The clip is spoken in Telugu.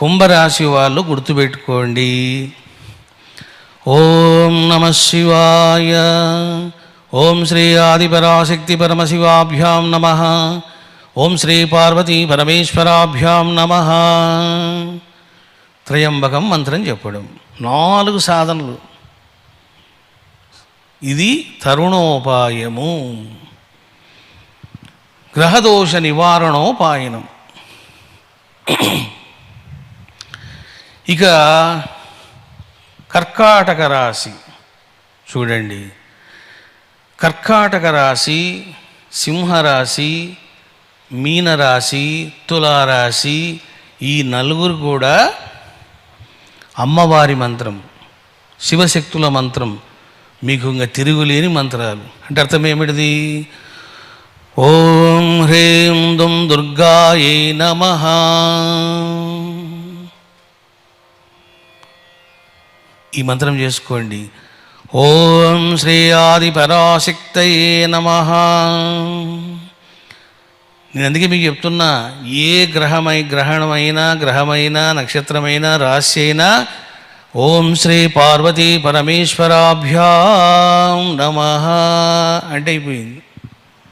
కుంభరాశి వాళ్ళు గుర్తుపెట్టుకోండి. ఓం నమ శివాయ. ఓం శ్రీ ఆదిపరాశక్తి పరమశివాభ్యాం నమ. ఓం శ్రీ పార్వతీ పరమేశ్వరాభ్యాం నమ. త్రయంబకం మంత్రం చెప్పడం. నాలుగు సాధనలు. ఇది తరుణోపాయము. గ్రహదోష నివారణోపాయనం. ఇక కర్కాటక రాశి చూడండి. కర్కాటక రాశి సింహరాశి మీనరాశి తులారాశి ఈ నలుగురు కూడా అమ్మవారి మంత్రం శివశక్తుల మంత్రం మీకు ఇంకా తిరుగులేని మంత్రాలు. అంటే అర్థం ఏమిటిది? ఓం హ్రీం దుం దుర్గాయే నమ. ఈ మంత్రం చేసుకోండి. ఓం శ్రీ ఆది పరాశక్తయే నమ. నేను అందుకే మీకు చెప్తున్నా ఏ గ్రహమై గ్రహణమైనా గ్రహమైనా నక్షత్రమైనా రాశి అయినా ఓం శ్రీ పార్వతీ పరమేశ్వరాభ్యాం నమ. అంటే అయిపోయింది.